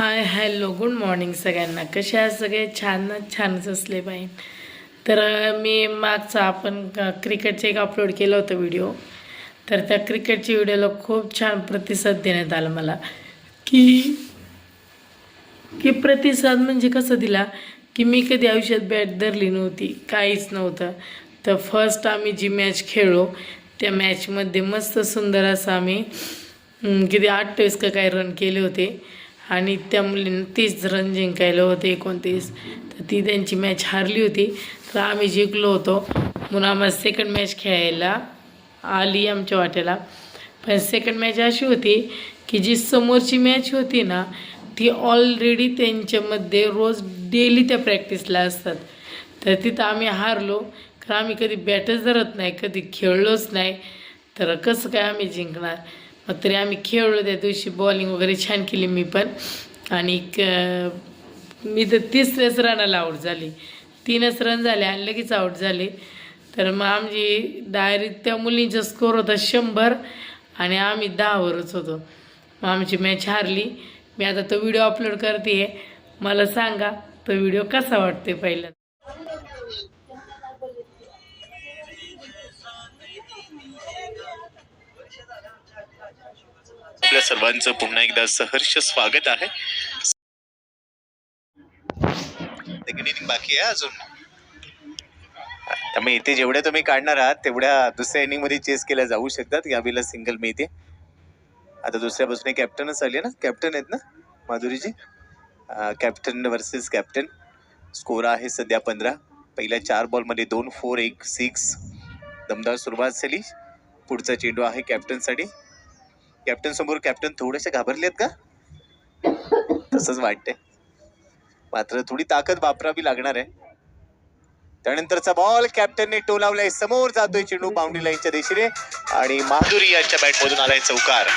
Hi hello good morning सगळ्यांना. कसे आज सगळे? छान छानच असले पाहिजे तर मी मागचा आपण क्रिकेटचे एक अपलोड केलं होतं व्हिडिओ तर त्या क्रिकेटच्या व्हिडिओला खूप छान प्रतिसाद देण्यात आला मला. की की प्रतिसाद म्हणजे कसं दिला? की मी कधी आयुष्यात बॅट धरली नव्हती काहीच नव्हतं. तर फर्स्ट आम्ही जी मॅच खेळलो त्या मॅचमध्ये मस्त सुंदर असं आम्ही किती अठ्ठावीस का काय रन केले होते. आणि त्या मुलीनं तीस रन जिंकायला होते एकोणतीस. तर ती त्यांची मॅच हारली होती. तर आम्ही जिंकलो होतो. म्हणून आम्हाला सेकंड मॅच खेळायला आली आमच्या वाट्याला. पण सेकंड मॅच अशी होती की जी समोरची मॅच होती ना ती ऑलरेडी त्यांच्यामध्ये रोज डेली त्या प्रॅक्टिसला असतात. तर तिथं आम्ही हारलो. कारण आम्ही कधी बॅटच धरत नाही कधी खेळलोच नाही. तर कसं काय आम्ही जिंकणार? मग तरी आम्ही खेळलो त्या दिवशी बॉलिंग वगैरे छान केली मी पण. आणि मी तर तिसऱ्याच रनाला आऊट झाली. तीनच रन झाले आणि लगेच आऊट झाले. तर मग आमची डायरेक्ट त्या मुलींचा स्कोर होता शंभर आणि आम्ही दहावरच होतो. मग आमची मॅच हारली. मी आता तो व्हिडिओ अपलोड करते मला सांगा तो व्हिडिओ कसा वाटते पहिला? आपल्या सर्वांचं पुन्हा एकदा सहर्ष स्वागत आहे. बाकी आहे अजून. त्यामुळे इथे जेवढ्या तुम्ही काढणार आहात तेवढ्या दुसऱ्या इनिंगमध्ये चेस केल्या जाऊ शकतात. यावेळेला सिंगल मिळते आता दुसऱ्या बाजूने कॅप्टनच आली ना? कॅप्टन आहेत ना? Madhuriji? Captain versus captain score आहे सध्या पंधरा. पहिल्या चार बॉलमध्ये दोन फोर एक सिक्स दमदार सुरुवात झाली. पुढचा चेंडू आहे कॅप्टनसाठी कॅप्टन समोर कॅप्टन थोडेसे घाबरलेत का? तसंच वाटते मात्र थोडी ताकद वापरावी लागणार आहे. त्यानंतरचा बॉल कॅप्टनने टोलावलाय. समोर जातोय चेंडू बाउंड्री लाईनच्या दिशेने आणि माधुरी यांच्या बॅट मधून आलाय चौकार.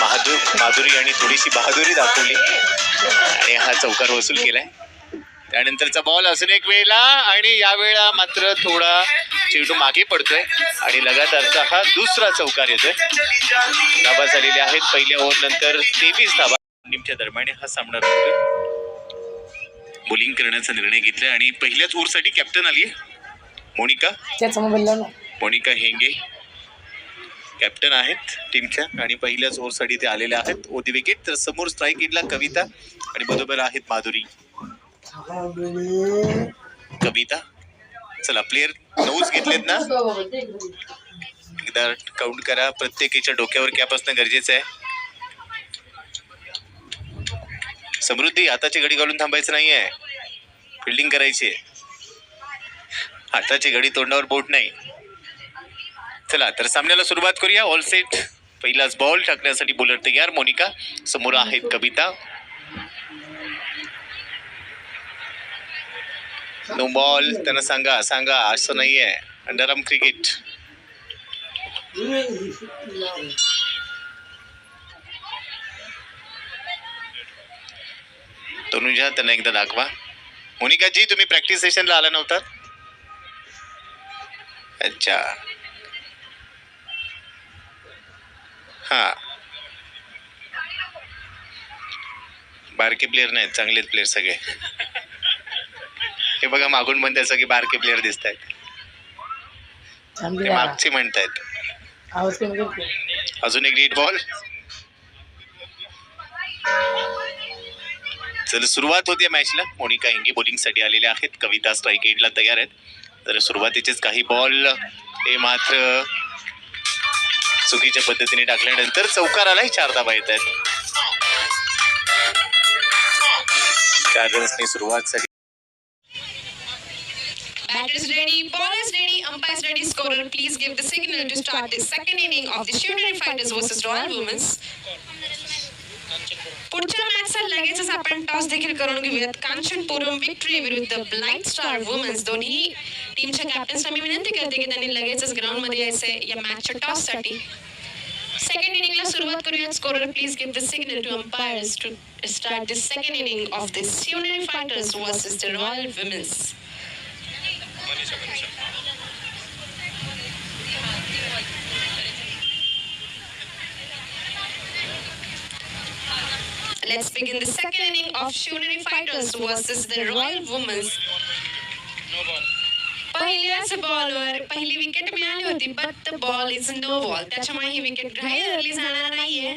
माधुर माधुरी यांनी थोडीशी बहादुरी दाखवली. आणि हा चौकार वसूल केलाय. त्यानंतरचा बॉल अजून एक वेळेला आणि यावेळेला मात्र थोडा चेंडू मागे पडतोय आणि लगातारचा हा दुसरा चौकार येतोय. धाबा झालेले आहेत. पहिल्या ओव्हर नंतर तेवीस धाबा निमच्या दरम्यान हा सामना रंगतोय. बॉलिंग करण्याचा निर्णय घेतलाय आणि पहिल्याच ओव्हरसाठी कॅप्टन आली मोनिका? मोनिका हेंगे. कॅप्टन आहेत टीमच्या आणि पहिल्याच ओव्हरसाठी ते आलेले आहेत. ओदी विकेट तर समोर स्ट्राईक इडला कविता आणि बरोबर आहेत माधुरी. कविता? चला प्लेयर नऊच घेतलेत ना? एकदा काउंट करा. प्रत्येकीच्या डोक्यावर कॅप असणं गरजेचं आहे. समृद्धी हाताची घडी घालून थांबायचं आहे फिल्डिंग करायची आहे. हाताची घडी तोंडावर बोट नाही. चला तर सामन्याला सुरुवात करूया. ऑल सेट पहिलाच बॉल टाकण्यासाठी बोलर तयार. मोनिका समोर आहेत कविता. नो बॉल त्यांना सांगा सांगा असं नाही आहे अंडरआर्म क्रिकेट तनुजा त्यांना एकदा दाखवा. मोनिकाजी तुम्ही प्रॅक्टिस सेशनला आला नव्हता? अच्छा. हा. बारके प्लेयर नाहीत चांगलेच प्लेयर सगळे. हे बघा मागून पण त्या सगळे बारके प्लेअर दिसत आहेत ते मागचे म्हणतायत. अजून एक नीट बॉल चल सुरुवात होते मॅचला मोनिका हिंगे bowling साठी आलेल्या आहेत. कविता स्ट्राईक एडला तयार आहेत. तर सुरुवातीचेच काही बॉल हे मात्र चुकीच्या पद्धतीने टाकल्यानंतर चौकार आलाय चार धाबा येत आहेत चार रन्सनी सुरुवात झाली Batters ready, ballers ready, umpires ready, scorer please give the signal to start the second inning of the Shivnari Fighters versus Royal Women's. पुढच्या मॅचचा लगेचच आपण टॉस देखील करून घेऊयात कांचनपुरम विक्ट्री विरुद्ध ब्लाइट स्टार वुमन्स दोन्ही टीमच्या कॅप्टन्सना मी विनंती करते की त्यांनी लगेचच ग्राउंड मध्ये यायचंय या मॅचच्या टॉस साठी सेकंड इनिंगला सुरुवात करूयात scorer please give the signal to umpires to start the second inning of the Shivneri fighters versus the royal women's Let's begin the second inning of Shivneri Fighters versus the Royal Women's. पहिल्याच बॉलवर पहिली wicket मिळाली होती but the ball is no ball त्याच्यामुळे ही wicket ग्राह्य धरली जाणार नाहीये.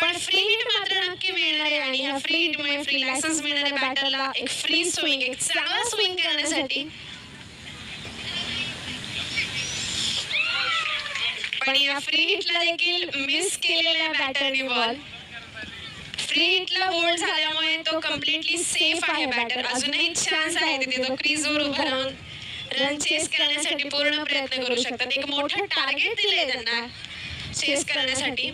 पण फ्री हिट मात्र नक्की मिळणार आहे आणि ह्या फ्री हिट मुळे फ्री लायसन्स मिळणाऱ्या बॅटरला एक फ्री स्विंग एक चांगला स्विंग करण्यासाठी. पण या फ्री हिटला देखील मिस केलेला बॅटरने बॉल फ्री हिटला बोल्ड झाल्यामुळे तो कम्प्लिटली सेफ आहे बॅटर अजूनही चान्स आहे तिथे तो क्रीजवर उभा राहून रन चेस करण्यासाठी पूर्ण प्रयत्न करू शकतात. एक मोठं टार्गेट दिलंय त्यांना चेस करण्यासाठी.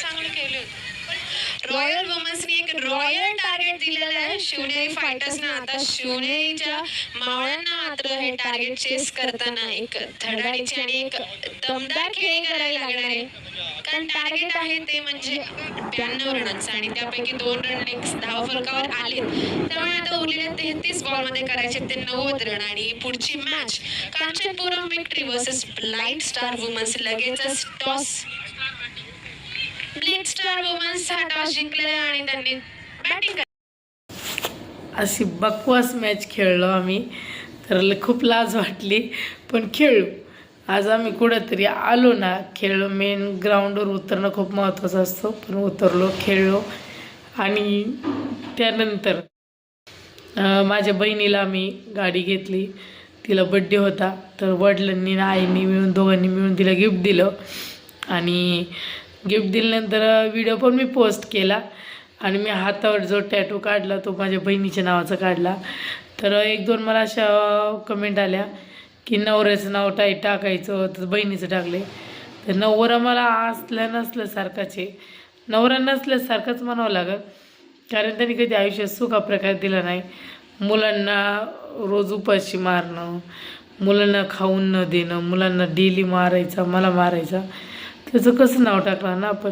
चांगलं केलं रॉयल वुमन्सनी एक रॉयल टार्गेट दिलेलं आहे शिवनेरी फायटर्सना आता शिवनेरीच्या मावळ्यांना मात्र हे टार्गेट चेस करताना एक धडाडीची आणि एक दमदार खेळी करावी लागणार आहे. कारण टार्गेट आहे ते म्हणजे ब्याण्णव रनांचं आणि त्यापैकी दोन रन धाव फलकावर आले त्यामुळे आता उरलेल्या तेहतीस बॉलमध्ये करायचे ते नव्वद रन आणि पुढची match Kanchanpuram victory versus blind star womens लगेचच टॉस स्टार वुमन्स हा टॉस जिंकलेला आणि त्यांनी बॅटिंग अशी बकवास मॅच खेळलो आम्ही. तर खूप लाज वाटली पण खेळू. आज आम्ही कुठंतरी आलो ना खेळलो. मेन ग्राउंडवर उतरणं खूप महत्त्वाचं असतं पण उतरलो खेळलो. आणि त्यानंतर माझ्या बहिणीला आम्ही गाडी घेतली. तिला बड्डे होता. तर वडिलांनी आणि आईनी मिळून दोघांनी मिळून तिला गिफ्ट दिलं. आणि गिफ्ट दिल्यानंतर व्हिडिओ पण मी पोस्ट केला. आणि मी हातावर जो टॅटू काढला तो माझ्या बहिणीच्या नावाचा काढला. तर एक दोन मला अशा कमेंट आल्या की नवऱ्याचं नाव टाई टाकायचं तर बहिणीचं टाकले. तर नवरा मला असल्या नसल्यासारखाच आहे. नवरा नसल्यासारखाच म्हणावं लागत कारण त्यांनी कधी आयुष्यात सुखा प्रकार दिला नाही. मुलांना रोज उपाशी मारणं मुलांना खाऊन न देणं मुलांना डेली मारायचा मला मारायचा. त्याचं कसं नाव टाकणार ना आपण?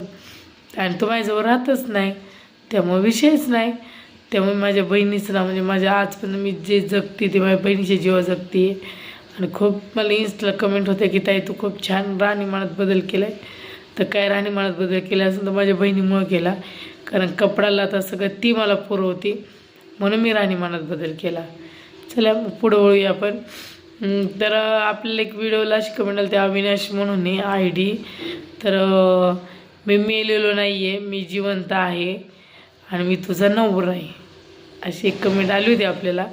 आणि तो माझ्याजवळ राहतच नाही. त्यामुळे विषयच नाही. त्यामुळे माझ्या बहिणीचं नाव म्हणजे माझ्या आजपर्यंत मी जे जगते ते माझ्या बहिणीच्या जीवा जगते. आणि खूप मला इन्स्टला कमेंट होते की ताई तू खूप छान राहणीमानात बदल केला आहे तर काय राहणीमानात बदल केला असेल तर माझ्या बहिणीमुळं केला. कारण कपडाला आता सगळं ती मला पुरवते. म्हणून मी राहणीमानात बदल केला. चला मग पुढं वळूया आपण. तर आपल्याला एक व्हिडिओला अशी कमेंट आली ते अविनाश म्हणून आहे आय डी. तर मी मेलेलो नाही आहे मी जिवंत आहे आणि मी तुझा नवर आहे. अशी एक कमेंट आली होती आपल्याला.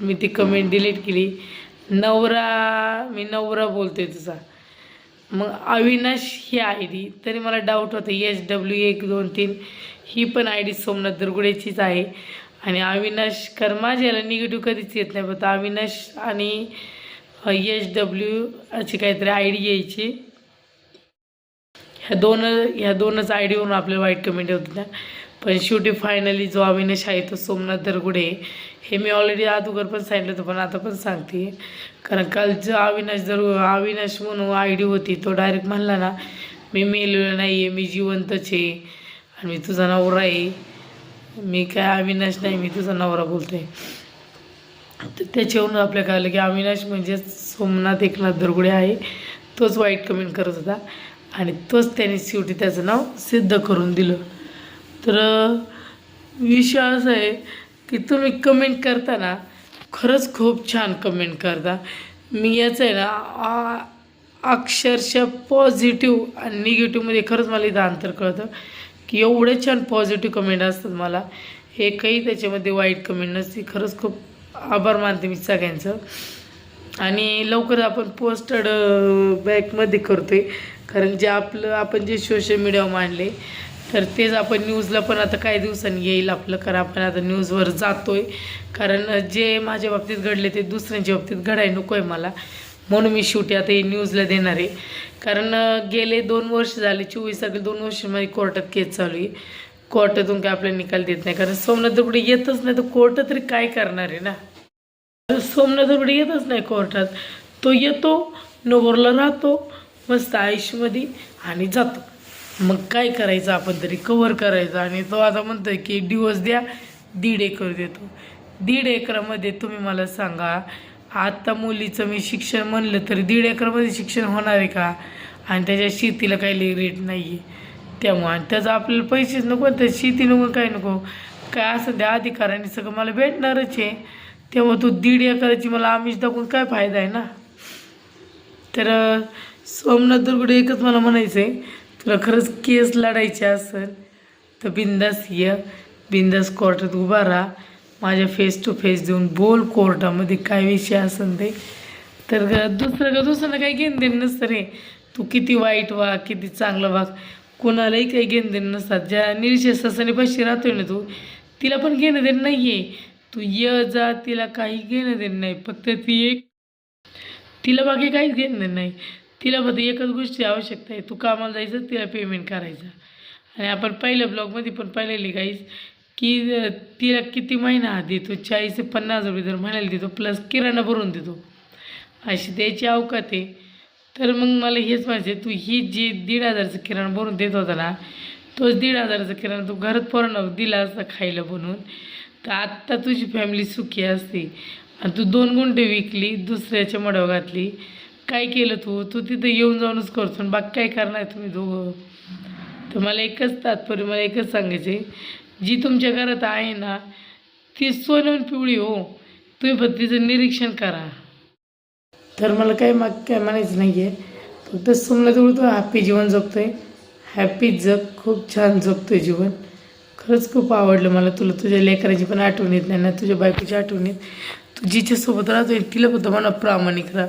मी ती कमेंट डिलीट केली. नवरा मी नवरा बोलतोय तुझा. मग अविनाश ही आय डी. तरी मला डाऊट होता एच डब्ल्यू एक दोन तीन ही पण आय डी सोमनाथ दुर्गुडेचीच आहे. आणि अविनाश कारण माझ्या याला निगेटिव्ह कधीच येत नाही. पण अविनाश आणि एच डब्ल्यू अशी काहीतरी आय डी यायची. ह्या दोन ह्या दोनच आय डीवरून आपल्याला वाईट कमेंट होत होत्या पण शेवटी फायनली जो अविनाश आहे तो सोमनाथ दरगुडे हे मी ऑलरेडी अगोदर पण सांगितलं होतं पण आता पण सांगते. कारण काल जो अविनाश जर अविनाश म्हणून आय डी होती तो डायरेक्ट म्हणला ना मी मेलेलो नाही आहे मी जिवंतच आहे. आणि मी तुझा नवरा आहे. मी काय अविनाश नाही मी तुझा नवरा बोलतो आहे तर त्याच्यावरून आपल्या कळलं की अविनाश म्हणजे सोमनाथ एकनाथ दरगुडे आहे. तोच वाईट कमेंट करत होता. आणि तोच त्याने शेवटी त्याचं नाव सिद्ध करून दिलं. तर विषय असा आहे की तुम्ही कमेंट करता ना खरंच खूप छान कमेंट करता. मी याचं आहे ना आ- अक्षरशः पॉझिटिव्ह आणि निगेटिव्हमध्ये खरंच मला इथं अंतर कळतं की एवढे छान पॉझिटिव्ह कमेंट असतात मला. हे काही त्याच्यामध्ये वाईट कमेंट नसते. खरंच खूप आभार मानते मी सगळ्यांचं. आणि लवकर आपण पोस्टड बॅकमध्ये करतो आहे कारण जे आपलं आपण जे सोशल मीडियावर मांडले तर तेच आपण न्यूजला पण आता काही दिवसांनी येईल आपलं. कारण आपण आता न्यूजवर जातो आहे कारण जे माझ्या बाबतीत घडले ते दुसऱ्यांच्या बाबतीत घडायला नको आहे मला. म्हणून मी शेवटी आता हे न्यूजला देणार आहे. कारण गेले दोन वर्ष झाले चोवीस अगदी दोन वर्षांमध्ये कोर्टात केस चालू आहे. कोर्टातून काय आपल्याला निकाल देत नाही. कारण सोमनाथ दरबडे येतच नाही तर कोर्ट तरी काय करणार आहे ना? सोमनाथ दरबडे येतच नाही कोर्टात. तो येतो नोवरला राहतो मस्त आयुष्यमध्ये आणि जातो. मग काय करायचं आपण तरी? कवर करायचं. आणि तो आता म्हणतोय की डिवोर्स द्या दीड एकर देतो. दीड एकरामध्ये तुम्ही मला सांगा आत्ता मुलीचं मी शिक्षण म्हणलं तरी दीड एकरामध्ये शिक्षण होणार आहे का? आणि त्याच्या शेतीला काही रेट नाही आहे तेव्हा आणि त्याचं आपल्याला पैसेच नको त्या शेती नको काय नको. काय असं त्या अधिकाराने सगळं मला भेटणारच आहे. तेव्हा तू दीड एकराची मला आमिष दाखवून काय फायदा आहे ना? तर सोमनाथ दुर्गुडे एकच मला म्हणायचं आहे तुला खरंच केस लढायचे असेल तर बिंदास ये बिंदास कोर्टात उभा राहा. माझ्या फेस टू फेस देऊन बोल कोर्टामध्ये काय विषय असेल ते. तर दुसरं का दुसरं काही घेणं देणं नसतं रे. तू किती वाईट वाग किती चांगलं वाग कोणालाही काही घेणं देणं नसतात. ज्या निरीच्या पैसे राहतोय ना तू तिला पण घेणं देणं नाही आहे तू ये जा तिला काही घेणं देणं नाही. फक्त ती एक तिला बाकी काहीच घेणं नाही. तिला फक्त एकच गोष्टी आवश्यकता आहे. तू कामाला जायचं तिला पेमेंट करायचं. आणि आपण पहिल्या ब्लॉगमध्ये पण पाहिलेली काहीच की तिला किती महिना हा देतो चाळीस ते पन्नास रुपये जर महिन्याला देतो प्लस किराणा भरून देतो. अशी द्यायची अवकात आहे. तर मग मला हेच म्हणायचं तू ही जी दीड हजारचं किराणा भरून देत होता ना तोच दीड हजाराचा किराणा तू घरात पोरांना दिला असता खायला बनवून तर आत्ता तुझी फॅमिली सुखी असते. आणि तू दोन गुंठे विकली दुसऱ्याच्या मडाव घातली. काय केलं तू? तू तिथं येऊन जाऊनच करतो आणि बाकी काय करणार तुम्ही दोघं? तर मला एकच तात्पर्य मला एकच सांगायचे जी तुमच्या घरात आहे ना ती सोनून पिवळी हो. तुम्ही फक्त तिचं निरीक्षण करा. तर मला काही माग काय म्हणायचं नाही आहे फक्त सुमला तेवढं तो हॅपी जीवन जगतो आहे हॅपी जग खूप छान जगतो आहे जीवन. खरंच खूप आवडलं मला तुला. तुझ्या लेकराची पण आठवण येत नाही ना तुझ्या बायकोची आठवण येत. तू जिच्यासोबत राहतो तिला फक्त मला प्रामाणिक राहा.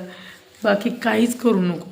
बाकी काहीच करू नको.